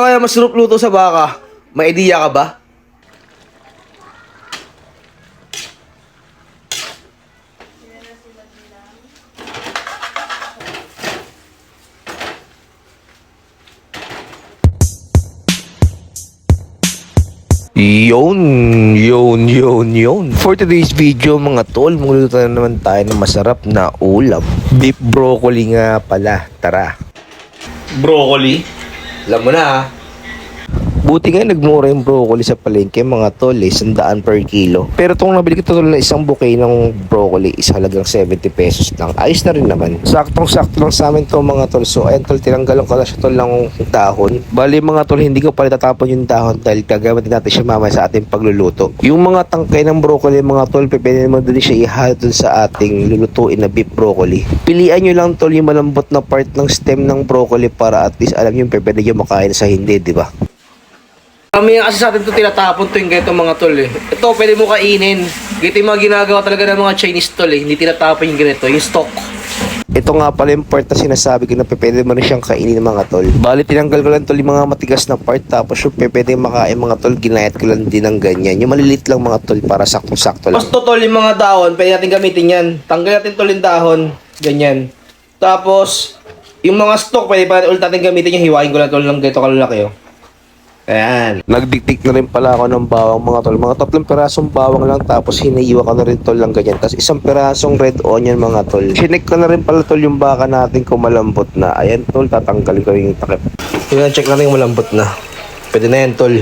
na kaya masarap luto sa baka? May idea ka ba? Yun, yun, yun, yun. For today's video mga tol, magluluto na naman tayo ng masarap na ulam. Beef broccoli nga pala. Tara. Broccoli? Alam mo na ah. Buti nga nagmura yung broccoli sa palengke mga tol eh, sandaan per kilo. Pero itong nabili ko tol na isang bouquet ng broccoli is halagang 70 pesos lang. Ayos na rin naman. Saktong sakto lang sa amin to mga tol. So ayun tol, tinanggalan ko na siya tol ng dahon. Bali mga tol, hindi ko pala tatapon yung dahon dahil gagamitin natin siya mamaya sa ating pagluluto. Yung mga tangkay ng broccoli mga tol, pwede naman din siya ihalo dun sa ating lulutuin na beef broccoli. Pilian nyo lang tol yung malambot na part ng stem ng broccoli para at least alam nyo pwede nyo makain sa hindi, di ba? Kami kasi sa atin ito tinatapon to yung ganito mga tol eh. Ito pwede mo kainin. Ganito yung mga ginagawa talaga ng mga Chinese tol eh. Hindi tinatapon yung ganito, yung stock. Ito nga pala yung part na sinasabi ko na pwede mo rin siyang kainin mga tol. Bali tinanggal ko lang tol yung mga matigas na part tapos yung pwede makain mga tol ginayat ko lang din ng ganyan. Yung malilit lang mga tol para saktong-sakto lang. Mas tol yung mga dahon, pwede natin gamitin yan. Tanggal natin tol yung dahon, ganyan. Tapos, yung mga stock pwede pa ulit natin gamitin yung hiwain ko lang tol ng ganito kalalaki oh. Ayan. Nagdiktik na rin pala ako ng bawang mga tol. Mga tatlong pirasong bawang lang tapos hiniiwa ko na rin tol lang ganyan. Tapos isang pirasong red onion mga tol. Sinek ko na rin pala tol yung baka natin kung malambot na. Ayan tol, tatanggalin ko yung takip. Ayan, check natin yung malambot na. Pwede na yan tol.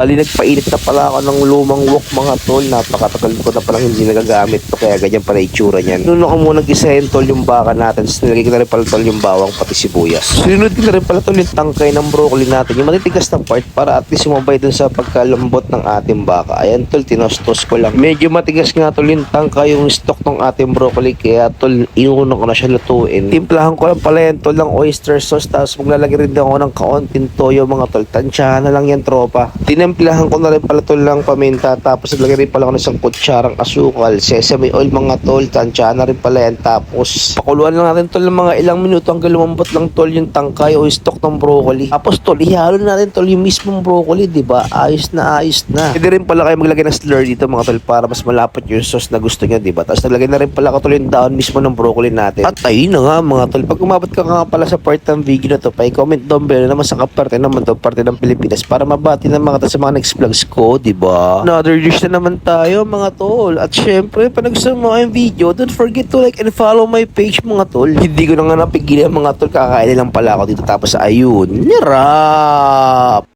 Ali, nagpainit na pala ako ng lumang wok mga tol. Napakatagal ko na palang hindi nagagamit to. Kaya ganyan pala itsura niyan. Nuno ko muna gisahin tol yung baka natin. Tapos nilagay ko na rin pala tol yung bawang pati sibuyas. Sinunod ko na rin pala tol yung tangkay ng broccoli natin. Yung matitigas na part para at least sumabay dun sa pagkalambot ng ating baka. Ayan tol, tinostos ko lang. Medyo matigas nga tol yung tangkay yung stock ng ating broccoli. Kaya tol, inuuna ko na siya lutuin. Timplahan ko lang pala yan tol ng oyster sauce. Tapos maglalagay rin ako ng kaunting toyo mga tol. Tansyahan na lang yan tropa. Tinimplahan ko na rin pala tol ng paminta. Tapos naglagay rin pala ako ng isang kutsarang asukal. Sesame oil mga tol. Tansyahan na rin pala yan. Tapos pakuluan lang natin tol ng mga ilang minuto hanggang lumambot lang tol yung tangkay o stock ng broccoli. Tapos tol, ihalo na natin tol yung mismong broccoli, di ba? Ayos na ayos na. Pwede rin pala kayo maglagay ng slurry dito mga tol para mas malapot yung sauce na gusto nyo, di ba? Tapos naglagay na rin pala ako tol yung dahon mismo ng broccoli natin. At ayun na nga mga tol, pag umabot ka nga pala sa part ng video na to, pa-comment down below naman sa kaparte naman to, parte ng Pilipinas para mabati ng mga tol sa mga next vlogs ko, di ba? Another dish na naman tayo mga tol. At syempre, pag nagustuhan mo ang video, don't forget to like and follow my page mga tol. Hindi ko na nga napigilan mga tol, kakain lang pala ako dito tapos ayun, nira!